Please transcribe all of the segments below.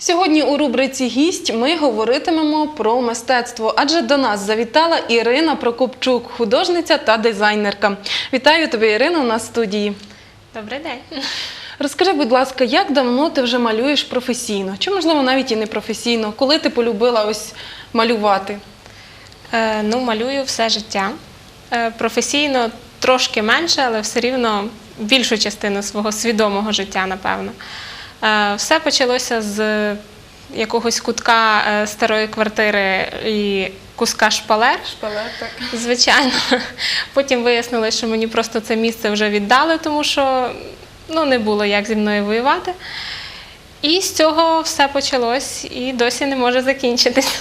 Сьогодні у рубриці Гість ми говоритимемо про мистецтво, адже до нас завітала Ірина Прокопчук, художниця та дизайнерка. Вітаю тебе, Ірина, у нас в студії. Добрий день. Розкажи, будь ласка, як давно ти вже малюєш професійно? Чи можливо навіть і не професійно? Коли ти полюбила ось малювати? Е, ну, малюю все життя. Е, професійно трошки менше, але все рівно більшу частину свого свідомого життя, напевно. Е, все почалося з якогось кутка е, старої квартири і куска шпалер. Шпалер, так. Звичайно. Потім вияснили, що мені просто це місце вже віддали, тому що ну, не було як зі мною воювати. І з цього все почалось і досі не може закінчитись.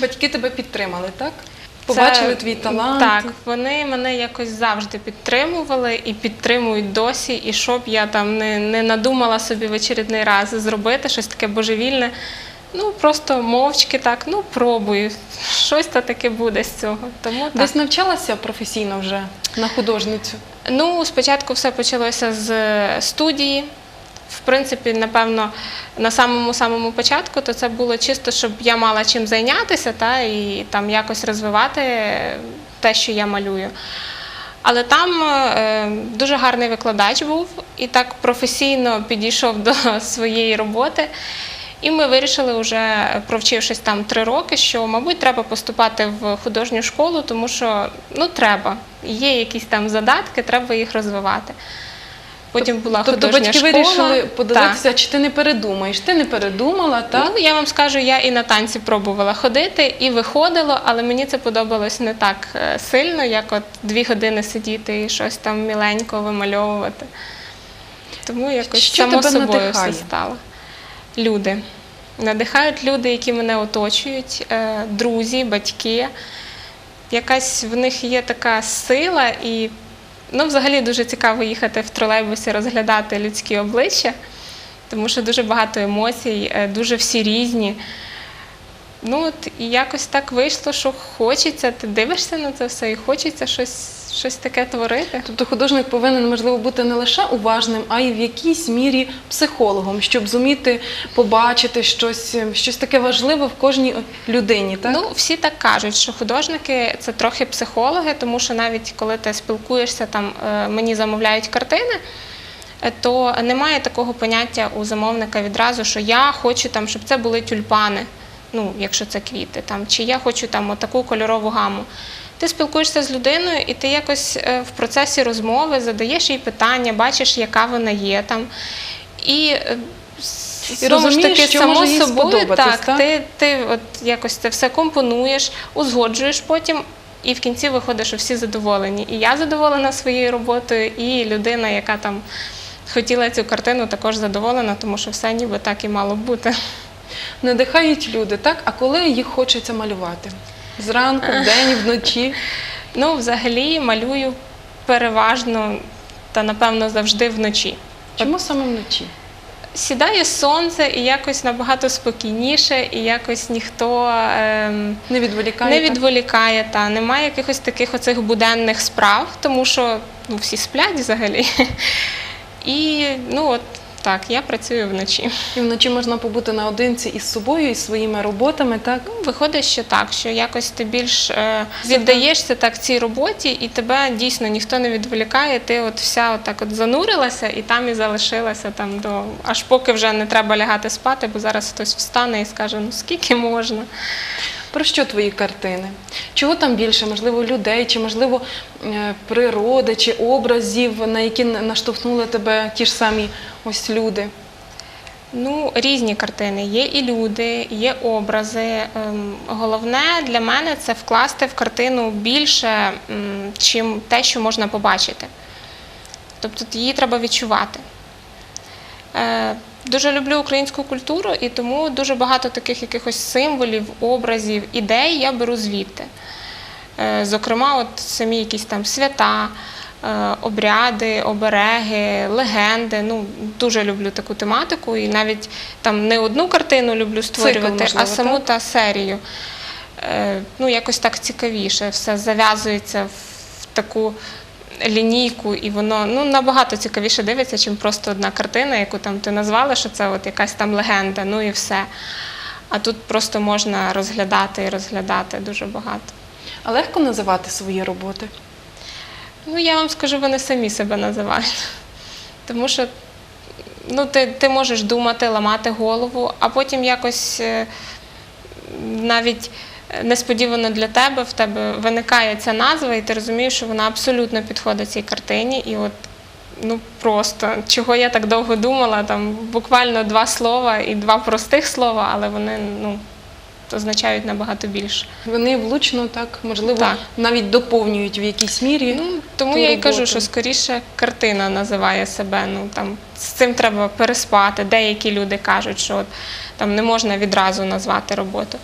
Батьки тебе підтримали, так? Побачили твій талант. Так, вони мене якось завжди підтримували і підтримують досі. І щоб я там не, не надумала собі в очередний раз зробити щось таке божевільне. Ну просто мовчки так, ну пробую. Щось то таке буде з цього. Тому так. Десь навчалася професійно вже на художницю. Ну, спочатку все почалося з е, студії. В принципі, напевно, на самому самому початку то це було чисто, щоб я мала чим зайнятися та, і там якось розвивати те, що я малюю. Але там е, дуже гарний викладач був і так професійно підійшов до своєї роботи. І ми вирішили, вже провчившись там три роки, що, мабуть, треба поступати в художню школу, тому що ну треба. Є якісь там задатки, треба їх розвивати. Потім була тобто художня батьки школа. вирішили подивитися, чи ти не передумаєш. Ти не передумала, так? Ну, я вам скажу, я і на танці пробувала ходити, і виходило, але мені це подобалось не так е, сильно, як от дві години сидіти і щось там міленько вимальовувати. Тому якось Що само тебе собою надихає? все стало. Люди. Надихають люди, які мене оточують, е, друзі, батьки. Якась в них є така сила, і ну, взагалі дуже цікаво їхати в тролейбусі, розглядати людські обличчя, тому що дуже багато емоцій, е, дуже всі різні. Ну от і якось так вийшло, що хочеться, ти дивишся на це все і хочеться щось, щось таке творити. Тобто художник повинен, можливо, бути не лише уважним, а й в якійсь мірі психологом, щоб зуміти побачити щось, щось таке важливе в кожній людині. Так? Ну, всі так кажуть, що художники це трохи психологи, тому що навіть коли ти спілкуєшся, там е, мені замовляють картини. е, То немає такого поняття у замовника відразу, що я хочу там, щоб це були тюльпани, ну якщо це квіти, там чи я хочу там отаку кольорову гаму. Ти спілкуєшся з людиною, і ти якось е, в процесі розмови задаєш їй питання, бачиш, яка вона є там. І, е, І розумієш, таки, що само може собою, так, так? ти, ти от якось це все компонуєш, узгоджуєш потім, і в кінці виходить, що всі задоволені. І я задоволена своєю роботою, і людина, яка там хотіла цю картину, також задоволена, тому що все ніби так і мало бути. Надихають люди, так? А коли їх хочеться малювати? Зранку, вдень, вночі. Ну, взагалі малюю переважно та напевно завжди вночі. Чому саме вночі? Сідає сонце і якось набагато спокійніше, і якось ніхто ем, Не відволікає? не відволікає, та немає якихось таких оцих буденних справ, тому що ну, всі сплять взагалі. І ну от так, я працюю вночі. І вночі можна побути наодинці із собою, із своїми роботами, так? Ну, Виходить, що так, що якось ти більш е, віддаєшся так цій роботі, і тебе дійсно ніхто не відволікає. Ти от вся от так от занурилася і там і залишилася там до аж поки вже не треба лягати спати, бо зараз хтось встане і скаже: ну скільки можна. Про що твої картини? Чого там більше? Можливо, людей, чи можливо е, природи, чи образів, на які наштовхнули тебе ті ж самі ось люди? Ну, різні картини. Є і люди, є образи. Ем, Головне для мене це вкласти в картину більше, чим те, що можна побачити. Тобто її треба відчувати. Дуже люблю українську культуру, і тому дуже багато таких якихось символів, образів, ідей я беру звідти. Е, Зокрема, от самі якісь там свята, е, обряди, обереги, легенди. Ну, дуже люблю таку тематику, і навіть там не одну картину люблю створювати, можливо, а саму так? та серію. Е, Ну, якось так цікавіше. Все зав'язується в таку лінійку, і воно ну, набагато цікавіше дивиться, чим просто одна картина, яку там ти назвала, що це от якась там легенда, ну і все. А тут просто можна розглядати і розглядати дуже багато. А легко називати свої роботи? Ну, я вам скажу, вони самі себе називають. Тому що ну, ти, ти можеш думати, ламати голову, а потім якось е, навіть несподівано для тебе в тебе виникає ця назва, і ти розумієш, що вона абсолютно підходить цій картині. І от ну просто чого я так довго думала, там буквально два слова і два простих слова, але вони ну, означають набагато більше. Вони влучно так, можливо, Так. навіть доповнюють в якійсь мірі. Ну, тому ту я і кажу, що скоріше картина називає себе. Ну там з цим треба переспати. Деякі люди кажуть, що от, там не можна відразу назвати роботу.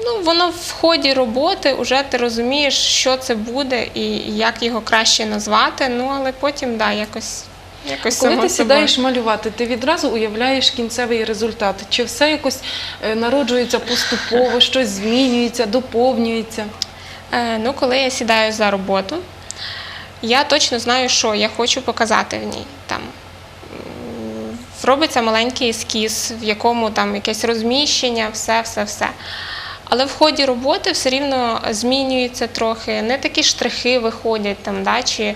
Ну, воно в ході роботи вже ти розумієш, що це буде і як його краще назвати. Ну але потім да, якось, якось Коли ти собою. сідаєш малювати, ти відразу уявляєш кінцевий результат. Чи все якось е, народжується поступово, щось змінюється, доповнюється? Е, ну, коли я сідаю за роботу, я точно знаю, що я хочу показати в ній. Там робиться маленький ескіз, в якому там якесь розміщення, все, все, все. Але в ході роботи все рівно змінюється трохи, не такі штрихи виходять там, да, чи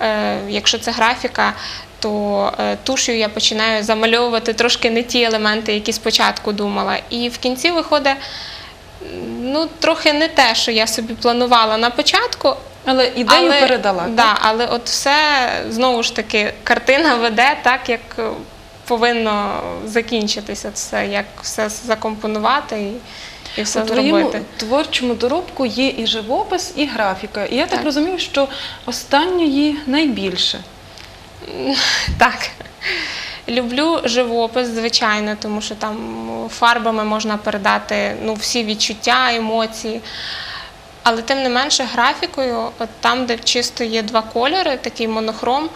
е, якщо це графіка, то е, тушею я починаю замальовувати трошки не ті елементи, які спочатку думала. І в кінці виходить ну, трохи не те, що я собі планувала на початку. Але ідею але, передала. так? Але от все знову ж таки картина веде так, як повинно закінчитися все, як все закомпонувати і, і все У твоєму зробити. творчому доробку є і живопис, і графіка. І я так, Так. розумію, що останньої найбільше. Так. Люблю живопис, звичайно, тому що там фарбами можна передати ну, всі відчуття, емоції. Але тим не менше графікою, от там, де чисто є два кольори, такий монохром,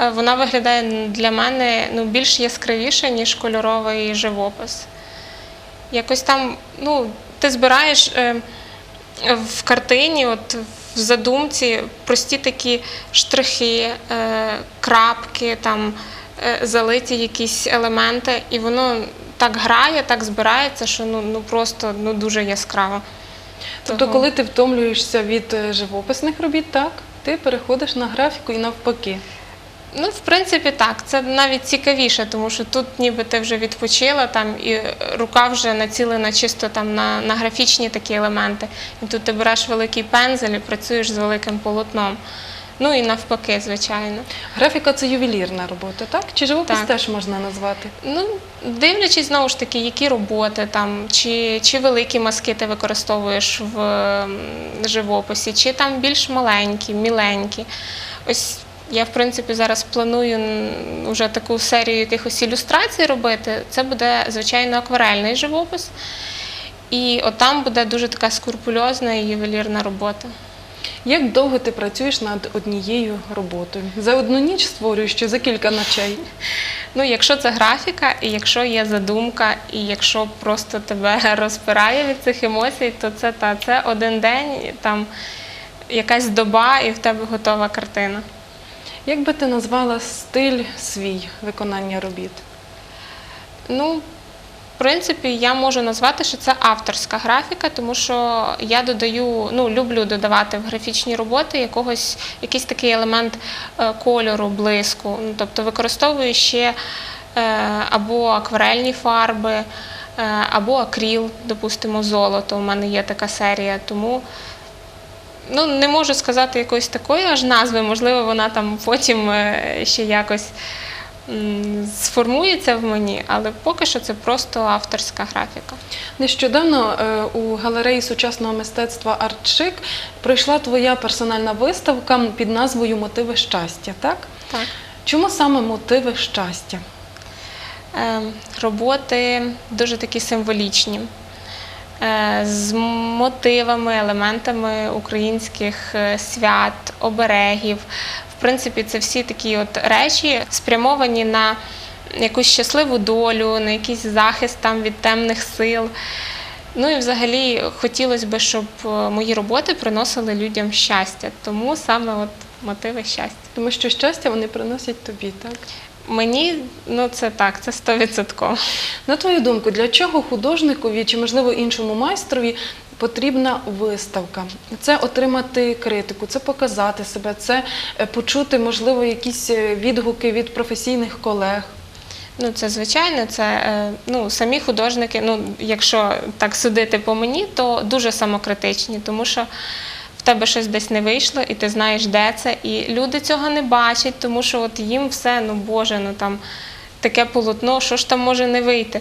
е, вона виглядає для мене ну, більш яскравіше, ніж кольоровий живопис. Якось там, ну, ти збираєш е, в картині, от в задумці прості такі штрихи, е, крапки, там, е, залиті якісь елементи, і воно так грає, так збирається, що ну, ну просто ну, дуже яскраво. Тобто, Того- коли ти втомлюєшся від живописних робіт, так, ти переходиш на графіку і навпаки. Ну, в принципі, так. Це навіть цікавіше, тому що тут ніби ти вже відпочила там, і рука вже націлена чисто там на, на графічні такі елементи. І тут ти береш великий пензель і працюєш з великим полотном. Ну і навпаки, звичайно. Графіка це ювелірна робота, так? Чи живопис Так. теж можна назвати? Ну, дивлячись знову ж таки, які роботи там, чи, чи великі мазки ти використовуєш в живописі, чи там більш маленькі, міленькі. Ось я, в принципі, зараз планую вже таку серію якихось ілюстрацій робити. Це буде, звичайно, акварельний живопис. І от там буде дуже така скрупульозна і ювелірна робота. Як довго ти працюєш над однією роботою? За одну ніч створюєш чи за кілька ночей? Ну, якщо це графіка, і якщо є задумка, і якщо просто тебе розпирає від цих емоцій, то це та це один день, там якась доба, і в тебе готова картина. Як би ти назвала стиль свій виконання робіт? Ну, в принципі, я можу назвати, що це авторська графіка, тому що я додаю, ну, люблю додавати в графічні роботи якогось, якийсь такий елемент е, кольору, блиску. Ну, тобто використовую ще е, або акварельні фарби, е, або акріл, допустимо, золото. У мене є така серія. Тому ну, не можу сказати якоїсь такої аж назви, можливо, вона там потім е, ще якось сформується в мені, але поки що це просто авторська графіка. Нещодавно е, у галереї сучасного мистецтва Артшик пройшла твоя персональна виставка під назвою Мотиви щастя, так? Так. Чому саме мотиви щастя? Е, роботи дуже такі символічні, з мотивами, елементами українських е, свят, оберегів. В принципі, це всі такі от речі спрямовані на якусь щасливу долю, на якийсь захист там від темних сил. Ну і взагалі хотілося б, щоб е, мої роботи приносили людям щастя. Тому саме от мотиви щастя. Тому що щастя вони приносять тобі, так? Мені ну це так, це стовідсотково. На твою думку, для чого художникові чи, можливо, іншому майстрові потрібна виставка? Це отримати критику, це показати себе, це е, почути, можливо, якісь е, відгуки від професійних колег. Ну, це звичайно, це е, ну, самі художники, ну, якщо так судити по мені, то дуже самокритичні, тому що тебе щось десь не вийшло, і ти знаєш, де це. І люди цього не бачать, тому що от їм все, ну Боже, ну там таке полотно, що ж там може не вийти.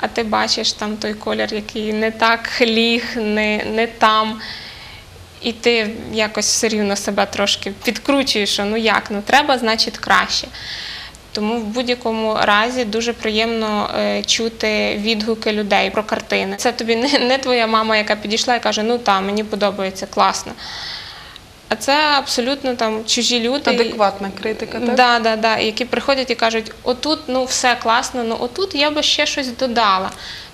А ти бачиш там той колір, який не так ліг, не, не там. І ти якось все рівно себе трошки підкручуєш, що ну як, ну треба, значить краще. Тому в будь-якому разі дуже приємно е, чути відгуки людей про картини. Це тобі не, не твоя мама, яка підійшла і каже, ну та, мені подобається, класно. А це абсолютно там чужі люди. Адекватна критика, так? Да, да, да, які приходять і кажуть, отут ну все класно, ну отут я би ще щось додала.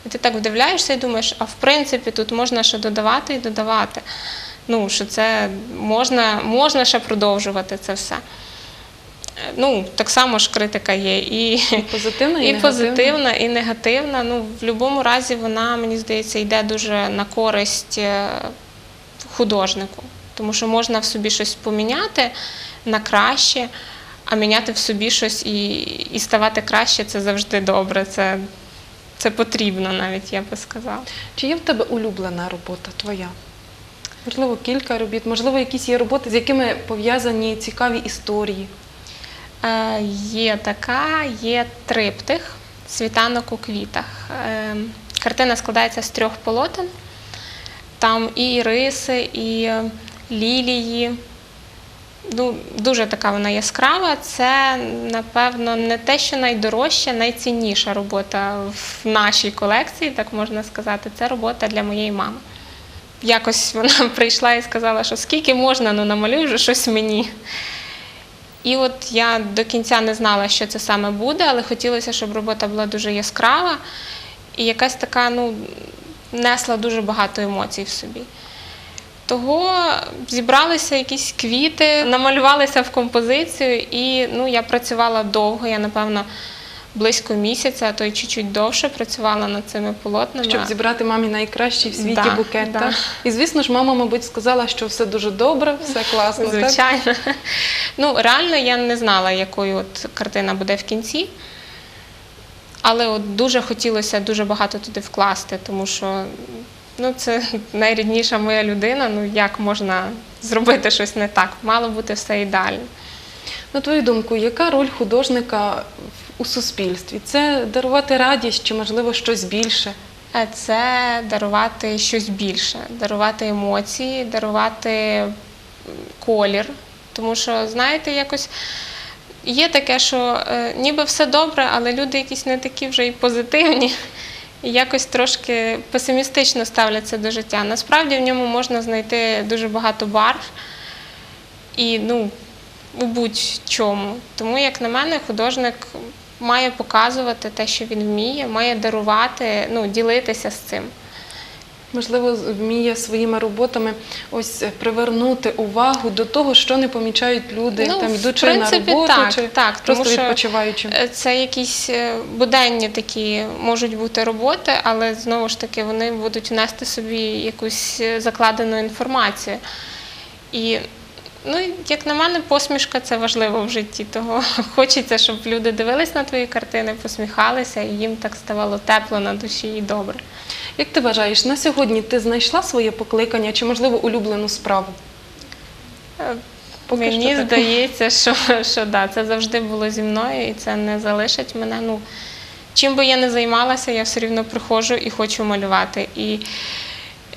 І ти так вдивляєшся і думаєш, а в принципі тут можна ще додавати і додавати. Ну, що це можна, можна ще продовжувати це все. Е, Ну, так само ж критика є і, І позитивна, і, і позитивна, і негативна. Ну, в будь-якому разі вона, мені здається, йде дуже на користь е, художнику. Тому що можна в собі щось поміняти на краще, а міняти в собі щось і, і ставати краще це завжди добре. Це, це потрібно навіть, я би сказала. Чи є в тебе улюблена робота твоя? Можливо, кілька робіт, можливо, якісь є роботи, з якими пов'язані цікаві історії. Е, є така, є триптих світанок у квітах. Е, картина складається з трьох полотен. Там і іриси, і лілії. Ну, дуже така вона яскрава. Це, напевно, не те, що найдорожча, найцінніша робота в нашій колекції, так можна сказати. Це робота для моєї мами. Якось вона прийшла і сказала, що скільки можна, ну намалюй вже щось мені. І от я до кінця не знала, що це саме буде, але хотілося, щоб робота була дуже яскрава і якась така, ну, несла дуже багато емоцій в собі. Того зібралися якісь квіти, намалювалися в композицію, і ну, я працювала довго, я, напевно, близько місяця, а то й чуть-чуть довше працювала над цими полотнами. Щоб зібрати мамі найкращий в світі Да, букет. да. Так? І звісно ж, мама, мабуть, сказала, що все дуже добре, все класно. Так? Звичайно. Ну, реально я не знала, якою от картина буде в кінці. Але от дуже хотілося дуже багато туди вкласти, тому що ну, це найрідніша моя людина. Ну як можна зробити щось не так? Мало бути все ідеально. На твою думку, яка роль художника у суспільстві? Це дарувати радість чи, можливо, щось більше? Е, Це дарувати щось більше, дарувати емоції, дарувати колір. Тому що, знаєте, якось є таке, що е, ніби все добре, але люди якісь не такі вже і позитивні, і якось трошки песимістично ставляться до життя. Насправді в ньому можна знайти дуже багато барв і ну, у будь-чому. Тому, як на мене, художник має показувати те, що він вміє, має дарувати, ну, ділитися з цим. Можливо, вміє своїми роботами ось привернути увагу до того, що не помічають люди, Ну, там в йдучи принципі, на роботу так, чи так, просто тому відпочиваючи. Е, Це якісь е, буденні такі можуть бути роботи, але знову ж таки вони будуть нести собі якусь е, закладену інформацію. І ну, як на мене, посмішка це важливо в житті. Того хочеться, щоб люди дивились на твої картини, посміхалися, і їм так ставало тепло на душі і добре. Як ти вважаєш, на сьогодні ти знайшла своє покликання чи, можливо, улюблену справу? Е, Поки Мені що здається, що, що да, це завжди було зі мною і це не залишить мене. Ну, чим би я не займалася, я все рівно приходжу і хочу малювати. І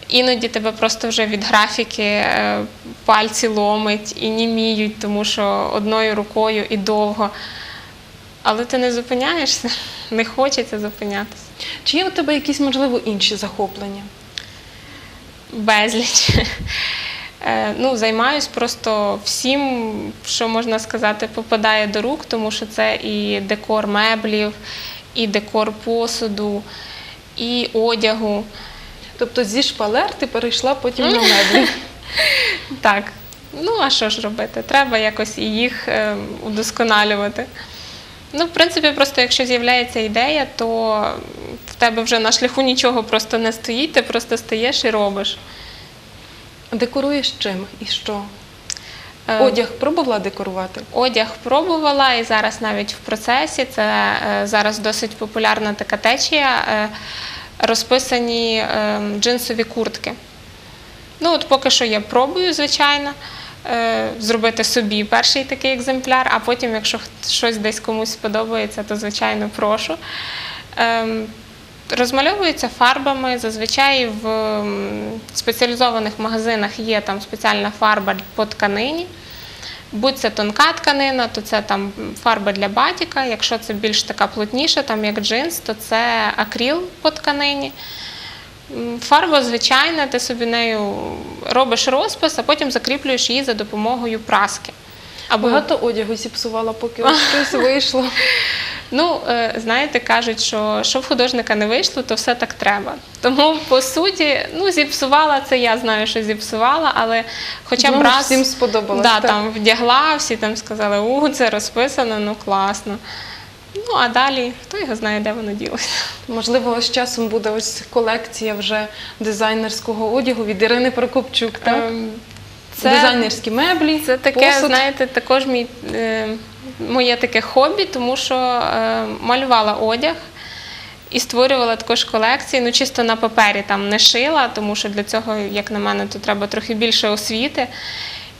іноді тебе просто вже від графіки е, пальці ломить і німіють, тому що одною рукою і довго. Але ти не зупиняєшся, не хочеться зупинятися. Чи є у тебе якісь, можливо, інші захоплення? Безліч. Е, Ну, займаюсь просто всім, що можна сказати, попадає до рук, тому що це і декор меблів, і декор посуду, і одягу. Тобто зі шпалер ти перейшла потім на меблі. Так, Ну, а що ж робити? Треба якось і їх е, удосконалювати. Ну, в принципі, просто якщо з'являється ідея, то в тебе вже на шляху нічого просто не стоїть, ти просто стаєш і робиш. Декоруєш чим і що? Е, Одяг пробувала декорувати? Одяг пробувала і зараз навіть в процесі. Це е, зараз досить популярна така течія. е, розписані е, джинсові куртки. Ну, от поки що я пробую, звичайно, е, зробити собі перший такий екземпляр, а потім, якщо щось десь комусь сподобається, то звичайно прошу. Ем, Розмальовуються фарбами. Зазвичай в спеціалізованих магазинах є там спеціальна фарба по тканині. Будь це тонка тканина, то це там фарба для батіка. Якщо це більш така плотніша, там як джинс, то це акріл по тканині. Фарба звичайна, ти собі нею робиш розпис, а потім закріплюєш її за допомогою праски. Або Багато одягу зіпсувала, поки щось вийшло. Ну, е, знаєте, кажуть, що що в художника не вийшло, то все так треба. Тому, по суті, ну, зіпсувала це, я знаю, що зіпсувала, але хоча б раз всім сподобалось, Да, так. там вдягла, всі там сказали, у, це розписано, ну класно. Ну, а далі хто його знає, де воно ділося. Можливо, з часом буде ось колекція вже дизайнерського одягу від Ірини Прокопчук, так? Ем, Дизайнерські меблі, Це таке, посуд. знаєте, також мій, е, моє таке хобі, тому що е, малювала одяг і створювала також колекції. Ну, чисто на папері там не шила, тому що для цього, як на мене, то треба трохи більше освіти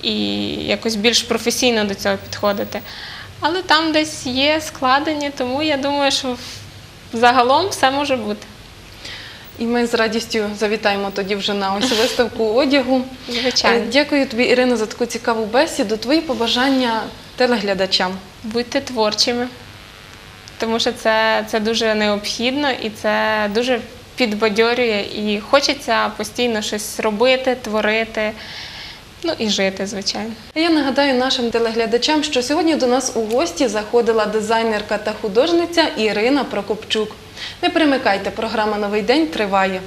і якось більш професійно до цього підходити. Але там десь є складені, тому я думаю, що загалом все може бути. І ми з радістю завітаємо тоді вже на ось виставку одягу. Звичайно. Е, Дякую тобі, Ірина, за таку цікаву бесіду. Твої побажання телеглядачам. Будьте творчими, тому що це, це дуже необхідно і це дуже підбадьорює. І хочеться постійно щось робити, творити, ну і жити, звичайно. Я нагадаю нашим телеглядачам, що сьогодні до нас у гості заходила дизайнерка та художниця Ірина Прокопчук. Не перемикайте, програма Новий день триває.